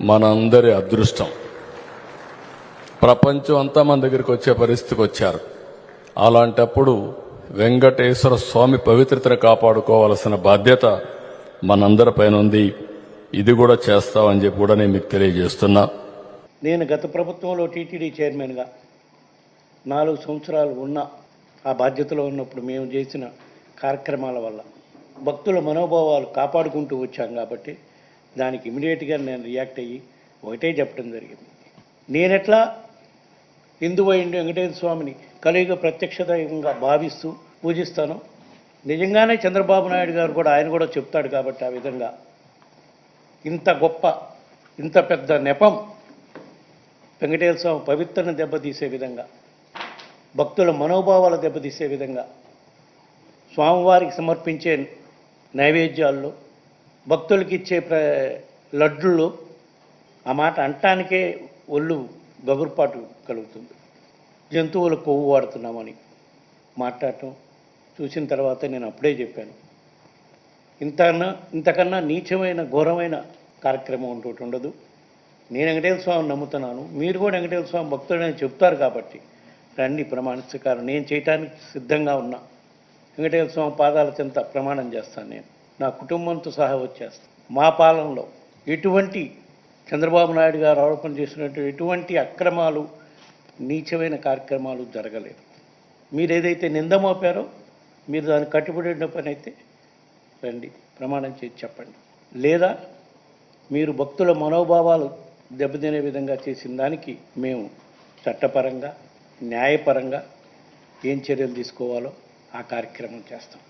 మనందరి అదృష్టం. ప్రపంచం అంతా మన దగ్గరికి వచ్చే పరిస్థితికి వచ్చారు. అలాంటప్పుడు వెంకటేశ్వర స్వామి పవిత్రతను కాపాడుకోవాల్సిన బాధ్యత మనందరిపైన ఉంది. ఇది కూడా చేస్తామని చెప్పి కూడా నేను మీకు తెలియజేస్తున్నా. నేను గత ప్రభుత్వంలో టీటీడీ చైర్మన్గా నాలుగు సంవత్సరాలు ఉన్న ఆ బాధ్యతలో ఉన్నప్పుడు మేము చేసిన కార్యక్రమాల వల్ల భక్తుల మనోభావాలు కాపాడుకుంటూ వచ్చాం కాబట్టి దానికి ఇమీడియట్గా నేను రియాక్ట్ అయ్యి ఒకటే చెప్పడం జరిగింది. నేనెట్లా హిందూ అయిండి వెంకటేశ్వర స్వామిని కలియుగ ప్రత్యక్ష భావిస్తూ పూజిస్తాను నిజంగానే చంద్రబాబు నాయుడు గారు కూడా ఆయన కూడా చెప్తాడు కాబట్టి ఆ విధంగా ఇంత గొప్ప ఇంత పెద్ద నెపం వెంకటేశ్వర స్వామి పవిత్రను దెబ్బతీసే విధంగా భక్తుల మనోభావాలు దెబ్బతీసే విధంగా స్వామివారికి సమర్పించే నైవేద్యాల్లో భక్తులకి ఇచ్చే ప్ర లడ్డుల్లో ఆ మాట అంటానికే ఒళ్ళు గగురుపాటు కలుగుతుంది. జంతువుల కొవ్వు వాడుతున్నామని మాట్లాడటం చూసిన తర్వాత నేను అప్పుడే చెప్పాను. ఇంతకన్నా ఇంతకన్నా నీచమైన ఘోరమైన కార్యక్రమం ఇంకోటి ఉండదు. నేను వెంకటేశ్వర స్వామిని నమ్ముతున్నాను. మీరు కూడా వెంకటేశ్వర స్వామి భక్తుడని చెప్తారు కాబట్టి. రండి ప్రమాణ స్వీకారం నేను చేయటానికి సిద్ధంగా ఉన్నా. వెంకటేశ్వర స్వామి పాదాల చెంత ప్రమాణం చేస్తాను నేను. నా కుటుంబంతో సహా వచ్చేస్తాను. మా పాలనలో ఎటువంటి చంద్రబాబు నాయుడు గారు ఆరోపణ చేసినట్టు ఎటువంటి అక్రమాలు నీచమైన కార్యక్రమాలు జరగలేదు. మీరు ఏదైతే నింద మోపారో మీరు దానికి కట్టుబడిన పని అయితే రండి ప్రమాణం చేసి చెప్పండి. లేదా మీరు భక్తుల మనోభావాలు దెబ్బతినే విధంగా చేసిన దానికి మేము చట్టపరంగా న్యాయపరంగా ఏం చర్యలు తీసుకోవాలో ఆ కార్యక్రమం చేస్తాం.